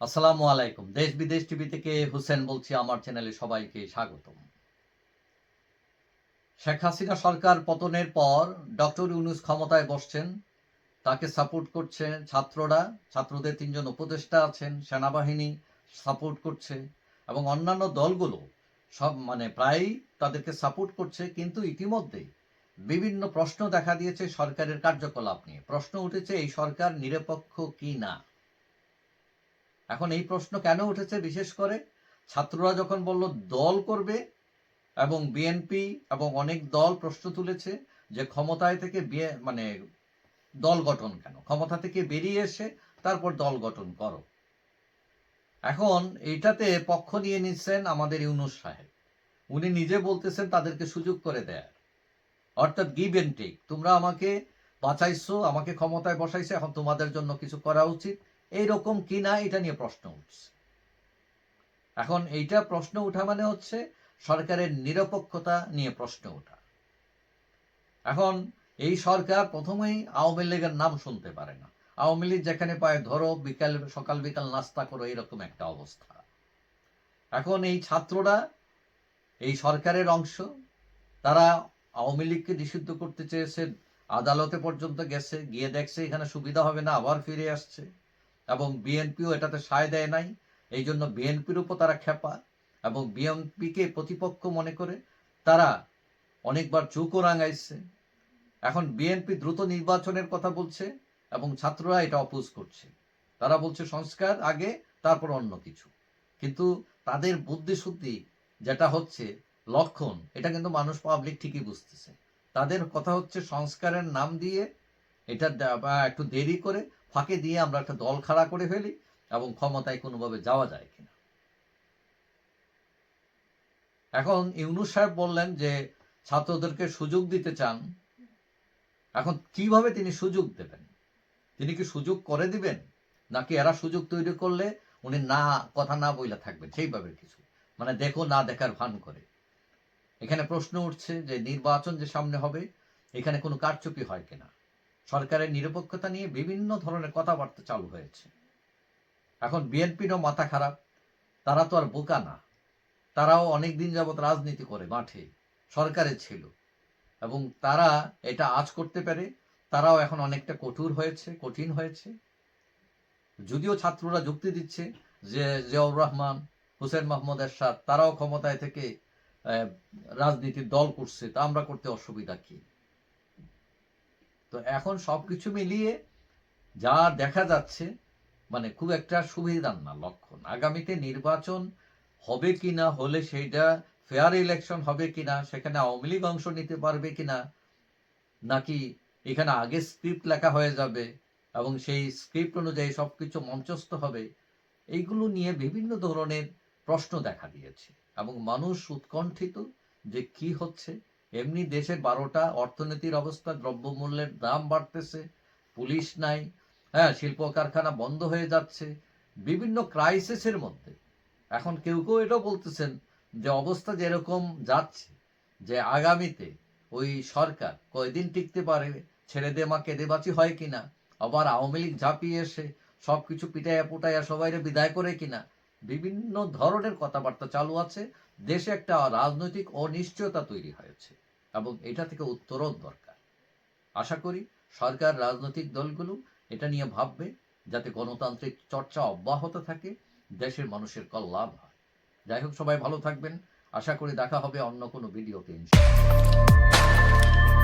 আসসালামু আলাইকুম। দেশ বিদেশ টিভি থেকে হুসেন বলছি, আমার চ্যানেলে সবাইকে স্বাগতম। শেখ হাসিনা সরকার পতনের পর ডক্টর ইউনুস ক্ষমতায় বসছেন, তাকে সাপোর্ট করছে ছাত্ররা, ছাত্রদের তিনজন উপদেষ্টা আছেন, সেনাবাহিনী সাপোর্ট করছে, এবং অন্যান্য দলগুলো সব মানে প্রায়ই তাদেরকে সাপোর্ট করছে, কিন্তু ইতিমধ্যে বিভিন্ন প্রশ্ন দেখা দিয়েছে সরকারের কার্যকলাপ নিয়ে। প্রশ্ন উঠেছে, এই সরকার নিরপেক্ষ কি না? এখন এই প্রশ্ন কেন উঠেছে? বিশেষ করে ছাত্ররা যখন বলল, দল করবে এবং বিএনপি এবং অনেক দল প্রশ্ন তুলেছে যে ক্ষমতায় থেকে বিয়ে মানে দল গঠন কেন? ক্ষমতা থেকে বেরিয়ে এসে তারপর দল গঠন করো। এখন এইটাতে পক্ষ নিয়ে নিচ্ছেন আমাদের ইউনুস সাহেব। উনি নিজে বলতেছেন, তাদেরকে সুযোগ করে দেয়ার অর্থাৎ গিভ এন্ড টেক তোমরা আমাকে বাঁচাইছো, আমাকে ক্ষমতায় বসাইছো, এখন তোমাদের জন্য কিছু করা উচিত। এইরকম কিনা এটা নিয়ে প্রশ্ন উঠছে। এখন এইটা প্রশ্ন উঠা মানে হচ্ছে সরকারের নিরপেক্ষতা নিয়ে প্রশ্ন ওঠা এখন এই সরকার প্রথমেই আওয়ামী লীগের নাম শুনতে পারে না। আওয়ামী লীগ যেখানে পায়, ধরো বিকাল, সকাল বিকাল নাস্তা করো এরকম একটা অবস্থা। এখন এই ছাত্ররা, এই সরকারের অংশ, তারা আওয়ামী লীগকে নিষিদ্ধ করতে চেয়েছেন আদালতে পর্যন্ত গেছে, গিয়ে দেখছে এখানে সুবিধা হবে না, আবার ফিরে আসছে। এবং বিএনপিও এটাতে সায় দেয় নাই। এই জন্য বিএনপির উপর তারা খেপা এবং বিএনপিকে প্রতিপক্ষ মনে করে তারা অনেকবার চুকও রাঙাইছে। এখন বিএনপি দ্রুত নির্বাচনের কথা বলছে এবং ছাত্ররা এটা অপোজ করছে। তারা বলছে সংস্কার আগে, তারপর অন্য কিছু। কিন্তু তাদের বুদ্ধিশুদ্ধি যেটা হচ্ছে লক্ষণ, এটা কিন্তু মানুষ পাবলিক ঠিকই বুঝতেছে। তাদের কথা হচ্ছে সংস্কারের নাম দিয়ে এটা একটু দেরি করে ফাঁকে দিয়ে আমরা একটা দল খাড়া করে ফেলি এবং ক্ষমতায় কোনোভাবে যাওয়া যায় কিনা। এখন ইউনুস সাহেব বললেন যে, ছাত্রদেরকে সুযোগ দিতে চান, এখন কীভাবে তিনি সুযোগ দেবেন? তিনি কি সুযোগ করে দিবেন? নাকি এরা সুযোগ তৈরি করলে উনি না, কথা না বইলা থাকবেন? সেইভাবে কিছু। মানে দেখো না দেখার ভান করে। এখানে প্রশ্ন উঠছে যে, নির্বাচন যে সামনে হবে, এখানে কোনো কারচুপি হয় কিনা? সরকারের নিরপেক্ষতা নিয়ে বিভিন্ন ধরনের কথাবার্তা চালু হয়েছে। এখন বিএনপিরও মাথা খারাপ, তারা তো আর বোকা না। তারাও অনেক দিন যাবৎ রাজনীতি করে মাঠে, সরকারে ছিল। এবং তারা এটা আজ করতে পারে, তারাও এখন অনেকটা কঠোর হয়েছে, কঠিন হয়েছে। যদিও ছাত্ররা যুক্তি দিচ্ছে যে জিয়াউর রহমান, হুসেন মাহমুদ এরশাদ, তারাও ক্ষমতায় থেকে রাজনীতির দল করছে, তা আমরা করতে অসুবিধা কি? তো এখন সবকিছু মিলিয়ে যা দেখা যাচ্ছে মানে খুব একটা সুবিধার না লক্ষণ। আগামীতে নির্বাচন হবে কিনা, হলে সেইটা ফেয়ার ইলেকশন হবে কিনা, সেখানে আওয়ামী লীগ অংশ নিতে পারবে কিনা, নাকি এখানে আগে স্ক্রিপ্ট লেখা হয়ে যাবে এবং সেই স্ক্রিপ্ট অনুযায়ী সবকিছু মঞ্চস্থ হবে, এইগুলো নিয়ে বিভিন্ন ধরনের প্রশ্ন দেখা দিয়েছে। এবং মানুষ উৎকণ্ঠিত যে কি হচ্ছে এমনি দেশের বারোটা অর্থনীতির অবস্থা, দ্রব্যমূল্যের দাম বাড়তেছে, পুলিশ নাই হ্যাঁ শিল্প কারখানা বন্ধ হয়ে যাচ্ছে, বিভিন্ন ক্রাইসিসের মধ্যে। এখন কেউ কেউ এটাও বলতেছেন যে অবস্থা যেরকম যাচ্ছে, যে আগামীতে ওই সরকার কয়দিন টিকতে পারে, ছেড়ে দে মা, কেঁদে বাঁচি হয় কিনা, আবার আওয়ামী লীগ ঝাঁপিয়ে এসে সব কিছু পিটাইয়া পুটাইয়া সবাইরে বিদায় করে কিনা বিভিন্ন ধরনের কথাবার্তা চালু আছে, দেশে একটা রাজনৈতিক অনিশ্চয়তা তৈরি হয়েছে এবং এটা থেকে উত্তরণ দরকার। আশা করি সরকার, রাজনৈতিক দলগুলো এটা নিয়ে ভাববে যাতে গণতান্ত্রিক চর্চা অব্যাহত থাকে, দেশের মানুষের কল্যাণ হয়। যাই হোক, সবাই ভালো থাকবেন। আশা করি দেখা হবে অন্য কোনো ভিডিওতে, ইনশাআল্লাহ।